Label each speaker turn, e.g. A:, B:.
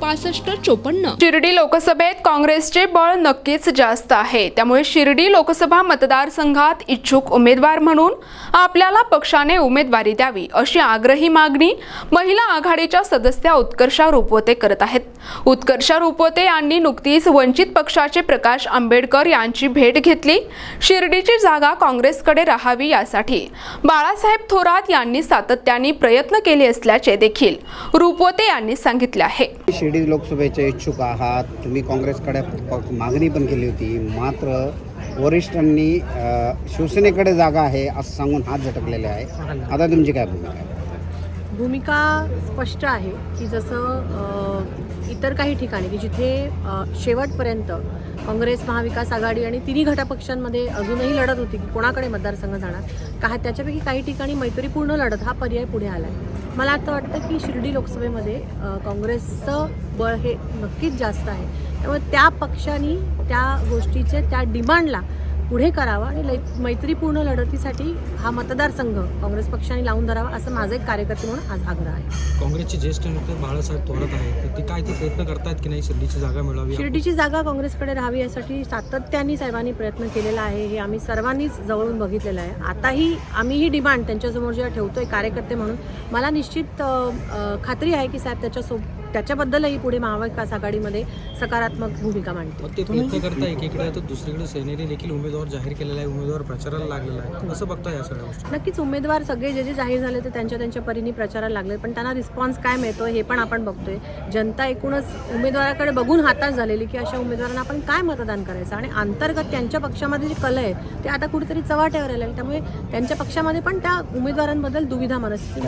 A: पासष्ट चोपन्न. शिर्डी लोकसभेत काँग्रेसचे बळ नक्कीच जास्त आहे. त्यामुळे शिर्डी लोकसभा मतदारसंघात इच्छुक उमेदवार म्हणून आपल्याला पक्षाने उमेदवारी द्यावी अशी आग्रही मागणी महिला आघाडीच्या सदस्या उत्कर्षा रुपवते करत आहेत. उत्कर्षा रुपवते यांनी नुकतीच वंचित पक्षाचे प्रकाश आंबेडकर यांची भेट घेतली. शिर्डीची जागा काँग्रेसकडे राहावी यासाठी बाळासाहेब थोरात यांनी सातत्याने प्रयत्न केले असल्याचे देखील रुपवते यांनी सांगितले आहे.
B: शिर्डी लोकसभेचे इच्छुक आहात. तुम्ही काँग्रेसकडे मागणी पण केली होती. मात्र वरिष्ठांनी शिवसेनेकडे जागा आहे असं सांगून हात झटकलेले आहे. आता तुमची काय भूमिका आहे?
C: भूमिका स्पष्ट आहे की जसं इतर काही ठिकाणी की जिथे शेवटपर्यंत काँग्रेस महाविकास आघाडी आणि तिन्ही घटकपक्षांमध्ये अजूनही लढत होती की कोणाकडे मतदारसंघ जाणार का त्याच्यापैकी काही ठिकाणी मैत्रीपूर्ण लढत हा पर्याय पुढे आला आहे मला आता वाटतं की शिर्डी लोकसभेमध्ये काँग्रेसचं बळ हे नक्कीच जास्त आहे. त्यामुळे त्या पक्षाने त्या गोष्टीचे त्या डिमांडला पुढे करावा आणि मैत्रीपूर्ण लढतीसाठी हा मतदारसंघ काँग्रेस पक्षाने लावून धरावा असं माझं एक कार्यकर्ते म्हणून आज आग्रह आहे.
D: काँग्रेसचे ज्येष्ठ नेते बाळासाहेब थोरात आहेत. ते काय ते प्रयत्न करतायत की नाही? शिर्डीची जागा मिळावी.
C: शिर्डीची जागा काँग्रेसकडे राहावी यासाठी सातत्याने साहेबांनी प्रयत्न केलेला आहे. हे आम्ही सर्वांनीच जवळून बघितलेलं आहे. आताही आम्ही ही डिमांड त्यांच्यासमोर जेव्हा ठेवतोय कार्यकर्ते म्हणून मला निश्चित खात्री आहे की साहेब त्याच्यासो त्याच्याबद्दलही पुढे महाविकास आघाडीमध्ये सकारात्मक भूमिका मांडतील
D: मग ते प्रयत्न करता एकीकडे तर दुसरीकडे सेनेने देखील उमेदवार जाहीर केलेला आहे उमेदवार प्रचाराला लागलेला आहे. कसं बघता या सगळ्या गोष्टी?
C: नक्कीच उमेदवार सगळे जे जे जाहीर झाले ते त्यांच्या त्यांच्या परीने प्रचाराला लागले पण त्यांना रिस्पॉन्स काय मिळतो हे पण आपण बघतोय. जनता एकूणच उमेदवाराकडे बघून हाताश झालेली की अशा उमेदवारांना आपण काय मतदान करायचं? आणि अंतर्गत त्यांच्या पक्षामध्ये जे कल आहे ते आता कुठेतरी चव्हाट्यावर आले त्यामुळे त्यांच्या पक्षामध्ये पण त्या उमेदवारांबद्दल दुविधा मनस्थिती